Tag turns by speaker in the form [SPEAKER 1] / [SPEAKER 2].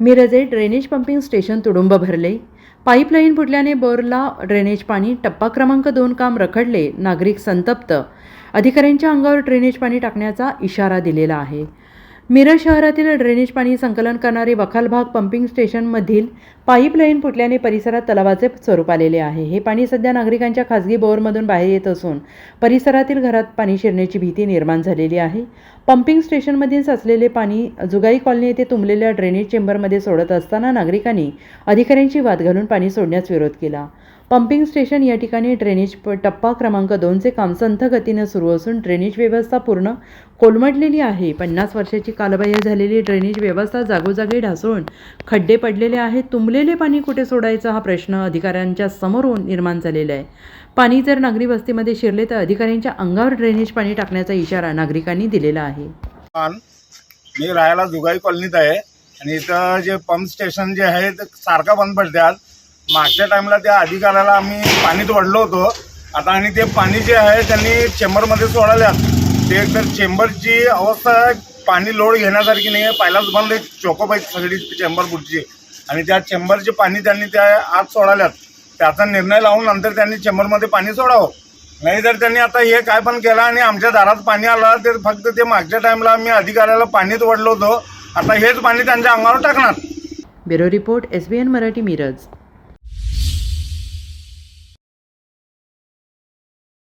[SPEAKER 1] Mirje drainage pumping station तुडुंब भरले. Pipeline फुटल्याने बोरला ड्रेनेज पाणी टप्पा क्रमांक दोन काम रखडले नागरिक संतप्त. अधिकाऱ्यांच्या अंगावर ड्रेनेज पाणी टाकण्याचा इशारा दिलेला आहे. मिरज शहरातील ड्रेनेज पाणी संकलन करणारे वखालभाग पंपिंग स्टेशनमधील पाईपलाईन फुटल्याने परिसरात तलावाचे स्वरूप आलेले आहे. हे पाणी सध्या नागरिकांच्या खासगी बोअरमधून बाहेर येत असून परिसरातील घरात पाणी शिरण्याची भीती निर्माण झालेली आहे. पंपिंग स्टेशनमधील साचलेले पाणी जुगाई कॉलनी येथे तुंबलेल्या ड्रेनेज चेंबरमध्ये सोडत असताना नागरिकांनी अधिकाऱ्यांची वाद घालून पाणी सोडण्यास विरोध केला. पंपिंग स्टेशन या ठिकाणी ड्रेनेज टप्पा क्रमांक दोनचे काम संथ गतीनं सुरू असून ड्रेनेज व्यवस्था पूर्ण कोलमडलेली आहे. पन्नास वर्षाची कालबाह्य झालेली ड्रेनेज व्यवस्था जागोजागी ढासळून खड्डे पडलेले आहेत. तुंबलेले पाणी कुठे सोडायचं हा प्रश्न अधिकाऱ्यांच्या समोरून निर्माण झालेला आहे. पाणी जर नागरी वस्तीमध्ये शिरले तर अधिकाऱ्यांच्या अंगावर ड्रेनेज पाणी टाकण्याचा इशारा नागरिकांनी दिलेला आहे.
[SPEAKER 2] मी राहायला जुगाई कॉलनीत आहे आणि इथं जे पंप स्टेशन जे आहे ते सारखं बंद पडतात. मागच्या टाइमला त्या अधिकाऱ्याला आम्ही पाणीत वडलो होतो. आता आणि ते पाणी जे आहे त्यांनी चेंबरमध्ये सोडाल्यात ते एकतर चेंबरची अवस्था पाणी लोड घेण्यासारखी नाही आहे पहिलाच बंद एक चोकोप आहे सगळी चेंबर पुढची. आणि त्या चेंबरचे पाणी त्यांनी त्या आत सोडाल्यात त्याचा निर्णय लावून नंतर त्यांनी चेंबरमध्ये पाणी सोडावं. नाही तर त्यांनी आता हे काय पण केलं आणि आमच्या दारात पाणी आलं तर फक्त ते मागच्या टाइमला आम्ही अधिकाऱ्याला पाणीच वडलो होतो. आता हेच पाणी त्यांच्या अंगावर टाकणार.
[SPEAKER 1] Bureau report S Marathi Miraj.